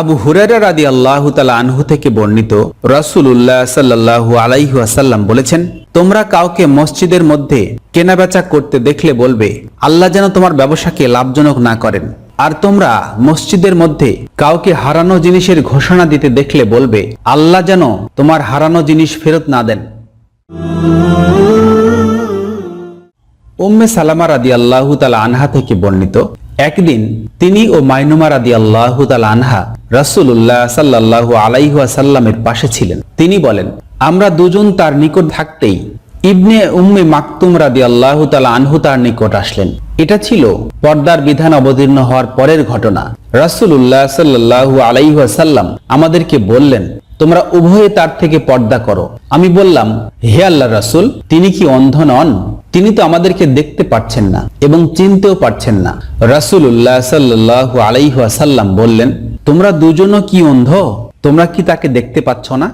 আবু হুরারা রাদি আল্লাহ তালা আনহু থেকে বর্ণিত রাসুল্লাহ সাল্লাহ আলাইহু আসাল্লাম বলেছেন, তোমরা কাউকে মসজিদের মধ্যে কেনাবেচা করতে দেখলে বলবে, আল্লাহ যেন তোমার ব্যবসাকে লাভজনক না করেন। আর তোমরা মসজিদের মধ্যে কাউকে হারানো জিনিসের ঘোষণা দিতে দেখলে বলবে, আল্লাহ যেন তোমার হারানো জিনিস ফেরত না দেন। উম্মে সালামা রাদি আল্লাহ তালা আনহা থেকে বর্ণিত একদিন তিনি ও মাইনুমা রাদি আল্লাহ তালা আনহা রাসুল্লাহ সাল্লাহ আলাইহাসাল্লামের পাশে ছিলেন। তিনি বলেন, আমরা দুজন তার নিকট থাকতেই ইবনে উম্মে মাকতুম রাদি আল্লাহ তালা আনহু তার নিকট আসলেন। এটা ছিল পর্দার বিধান অবতীর্ণ হওয়ার পরের ঘটনা। রাসুল্লাহ সাল্লাহ আলাইহাসাল্লাম আমাদেরকে বললেন, তোমরা উভয়ে তার থেকে পর্দা করো। আমি বললাম, হে আল্লাহ রাসুল, তিনি কি অন্ধ নন? তিনি তো আমাদেরকে দেখতে পাচ্ছেন না এবং চিনতেও পারছেন না। রাসুল্লাহ সাল্লাহ আলাইহাসাল্লাম বললেন, তোমরা দুজনও কি অন্ধ? তোমরা কি তাকে দেখতে পাচ্ছ না?